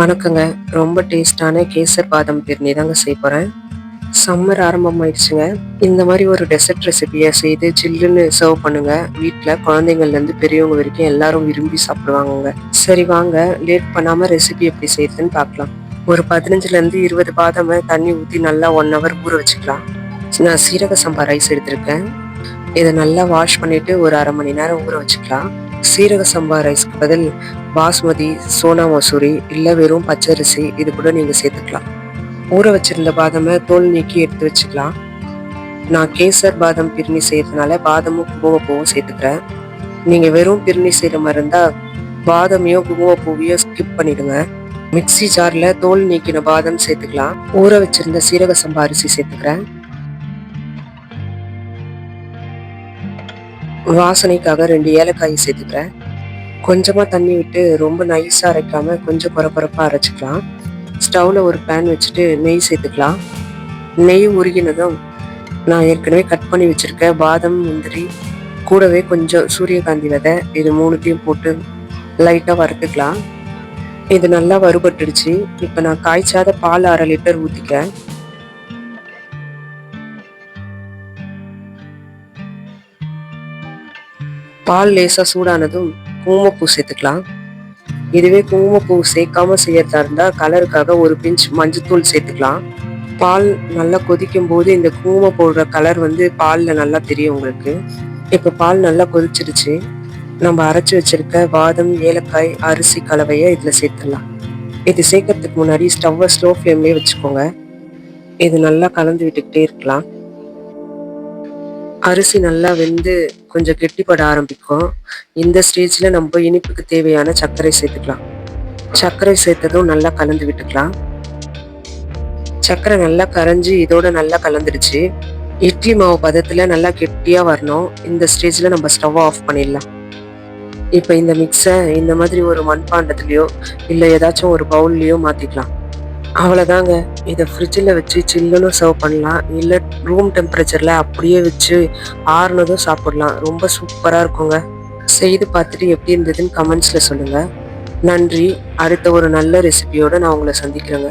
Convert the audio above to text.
வணக்கங்க. ரொம்ப டேஸ்டான கேசர் பாதம் பிரிணி தாங்க செய்ய போகிறேன் சம்மர் ஆரம்பமாயிடுச்சுங்க. இந்த மாதிரி ஒரு டெசர்ட் ரெசிபியை செய்து சில்லுன்னு சர்வ் பண்ணுங்க. வீட்டில் குழந்தைங்கள்லேருந்து பெரியவங்க வரைக்கும் எல்லாரும் விரும்பி சாப்பிடுவாங்கங்க. சரி வாங்க. லேட் பண்ணாமல் ரெசிபி எப்படி செய்யுதுன்னு பார்க்கலாம். ஒரு பதினஞ்சுலேருந்து இருபது பாதமை தண்ணி ஊற்றி நல்லா ஒன் ஹவர் ஊற வச்சுக்கலாம். நான் சீரக சம்பா ரைஸ் எடுத்திருக்கேன். இதை நல்லா வாஷ் பண்ணிட்டு ஒரு அரை மணி நேரம் ஊற வச்சுக்கலாம். சீரக சம்பா ரைஸ்க்கு பதில் பாஸ்மதி சோனா மசூரி இல்லை வெறும் பச்சரிசி இது கூட நீங்கள் சேர்த்துக்கலாம். ஊற வச்சிருந்த பாதமை தோல் நீக்கி எடுத்து வச்சுக்கலாம். நான் கேசர் பாதம் பிரிணி செய்கிறதுனால பாதமும் குங்குமப்பூவும் சேர்த்துக்கிறேன். நீங்கள் வெறும் பிரிணி செய்கிற மாதிரி இருந்தால் பாதமையோ குங்குமப்பூவையோ ஸ்கிப் பண்ணிடுங்க. மிக்சி ஜாரில் தோல் நீக்கின பாதம் சேர்த்துக்கலாம். ஊற வச்சிருந்த சீரக சம்பா அரிசி சேர்த்துக்கிறேன். வாசனைக்காக ரெண்டு ஏலக்காய் சேர்த்துக்கிறேன். கொஞ்சமாக தண்ணி விட்டு ரொம்ப நைஸாக அரைக்காம கொஞ்சம் குறப்பரப்பாக அரைச்சிக்கலாம். ஸ்டவ்வில் ஒரு பேன் வச்சுட்டு நெய் சேர்த்துக்கலாம். நெய் உருகினதும் நான் ஏற்கனவே கட் பண்ணி வச்சுருக்க பாதம் முந்திரி கூடவே கொஞ்சம் சூரியகாந்தி விதை இது மூணுத்தையும் போட்டு லைட்டாக வறுத்துக்கலாம். இது நல்லா வறுபட்டுடுச்சு. இப்போ நான் காய்ச்சாத பால் அரை லிட்டர் ஊற்றிக்க பால் லேசாக சூடானதும் குங்குமப்பூ சேர்த்துக்கலாம். இதுவே குங்குமப்பூ சேர்க்காம செய்யறதா இருந்தால் கலருக்காக ஒரு பிஞ்ச் மஞ்சத்தூள் சேர்த்துக்கலாம். பால் நல்லா கொதிக்கும் போது இந்த குங்குமம் போடுற கலர் வந்து பாலில் நல்லா தெரியும் உங்களுக்கு. இப்போ பால் நல்லா கொதிச்சிருச்சு. நம்ம அரைச்சி வச்சிருக்க பாதம் ஏலக்காய் அரிசி கலவையை இதில் சேர்த்துடலாம். இது சேர்க்கறதுக்கு முன்னாடி ஸ்டவ்வை ஸ்லோ ஃப்ளேம்லேயே வச்சுக்கோங்க. இது நல்லா கலந்து விட்டுக்கிட்டே இருக்கலாம். அரிசி நல்லா வெந்து கொஞ்சம் கெட்டிப்பட ஆரம்பிக்கும். இந்த ஸ்டேஜில் நம்ம இனிப்புக்கு தேவையான சர்க்கரை சேர்த்துக்கலாம். சர்க்கரை சேர்த்ததும் நல்லா கலந்து விட்டுக்கலாம். சர்க்கரை நல்லா கரைஞ்சி இதோட நல்லா கலந்துடுச்சு. இட்லி மாவு பதத்தில் நல்லா கெட்டியாக வரணும். இந்த ஸ்டேஜில் நம்ம ஸ்டவ்வை ஆஃப் பண்ணிடலாம். இப்போ இந்த மிக்ஸை இந்த மாதிரி ஒரு மண்பாண்டத்துலேயோ இல்லை ஏதாச்சும் ஒரு பவுல்லையோ மாற்றிக்கலாம் அவ்வளோதாங்க இதை ஃப்ரிட்ஜில் வச்சு சில்லுன்னு சர்வ் பண்ணலாம். இல்லை ரூம் டெம்பரேச்சரில் அப்படியே வச்சு ஆறுனதும் சாப்பிடலாம். ரொம்ப சூப்பராக இருக்குங்க. செய்து பார்த்துட்டு எப்படி இருந்ததுன்னு கமெண்ட்ஸில் சொல்லுங்கள் நன்றி. அடுத்த ஒரு நல்ல ரெசிபியோடு நான் உங்களை சந்திக்கிறேங்க.